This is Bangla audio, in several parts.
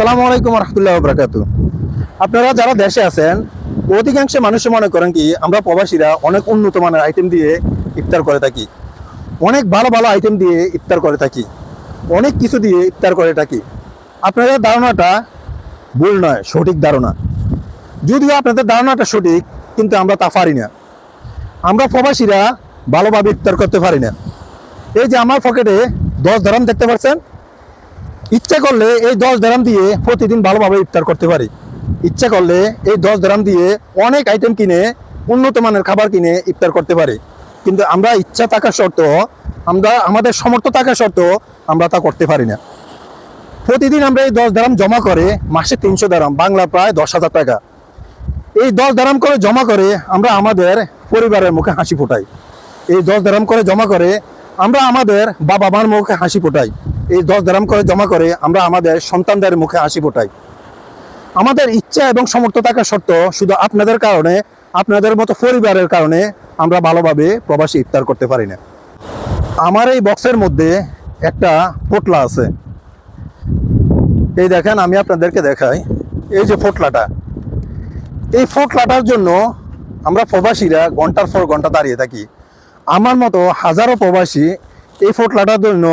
আসসালামু আলাইকুম রহমতুল্লাহ বরকাত আপনারা যারা দেশে আছেন, অধিকাংশ মানুষ মনে করেন কি, আমরা প্রবাসীরা অনেক উন্নত মানের আইটেম দিয়ে ইফতার করে থাকি। অনেক ভালো ভালো আইটেম দিয়ে ইফতার করে থাকি। অনেক কিছু দিয়ে ইফতার করে থাকি। আপনাদের ধারণাটা ভুল নয়, সঠিক ধারণা। যদিও আপনাদের ধারণাটা সঠিক, কিন্তু আমরা তা পারি না। আমরা প্রবাসীরা ভালোভাবে ইফতার করতে পারি না। এই যে আমার পকেটে দশ দারাম দেখতে পাচ্ছেন ইচ্ছা করলে এই দশ দারাম দিয়ে প্রতিদিন ভালোভাবে ইফতার করতে পারি। ইচ্ছা করলে এই দশ দারাম দিয়ে অনেক আইটেম কিনে, উন্নত মানের খাবার কিনে ইফতার করতে পারি। কিন্তু আমরা ইচ্ছা থাকা সত্ত্বেও, আমরা, আমাদের সমর্থ থাকা সত্ত্বেও আমরা তা করতে পারি না। প্রতিদিন আমরা এই দশ দারাম জমা করে মাসে তিনশো দারাম, বাংলা প্রায় দশ হাজার টাকা। এই দশ দারাম করে জমা করে আমরা আমাদের পরিবারের মুখে হাসি ফোটাই। এই দশ দারাম করে জমা করে আমরা আমাদের বাবা মার মুখে হাসি ফোটাই। এই দশ দারাম করে জমা করে আমরা আমাদের সন্তানদের মুখে হাসি ফোটাই। আমাদের ইচ্ছা এবং সমর্থ থাকা সত্ত্বেও শুধু আপনাদের কারণে, আপনাদের মতো পরিবারের কারণে আমরা ভালোভাবে প্রবাসী ইফতার করতে পারি না। আমার এই বক্সের মধ্যে একটা পোটলা আছে। এই দেখেন, আমি আপনাদেরকে দেখাই। এই যে ফোটলাটা। এই ফোটলাটার জন্য আমরা প্রবাসীরা ঘণ্টার পর ঘণ্টা দাঁড়িয়ে থাকি। আমার মতো হাজারো প্রবাসী এই ফোটলাটার জন্য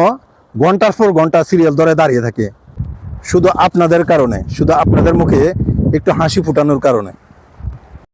ঘণ্টার পর ঘণ্টা সিরিয়াল ধরে দাঁড়িয়ে থাকে। শুধু আপনাদের কারণে, শুধু আপনাদের মুখে একটু হাসি ফুটানোর কারণে।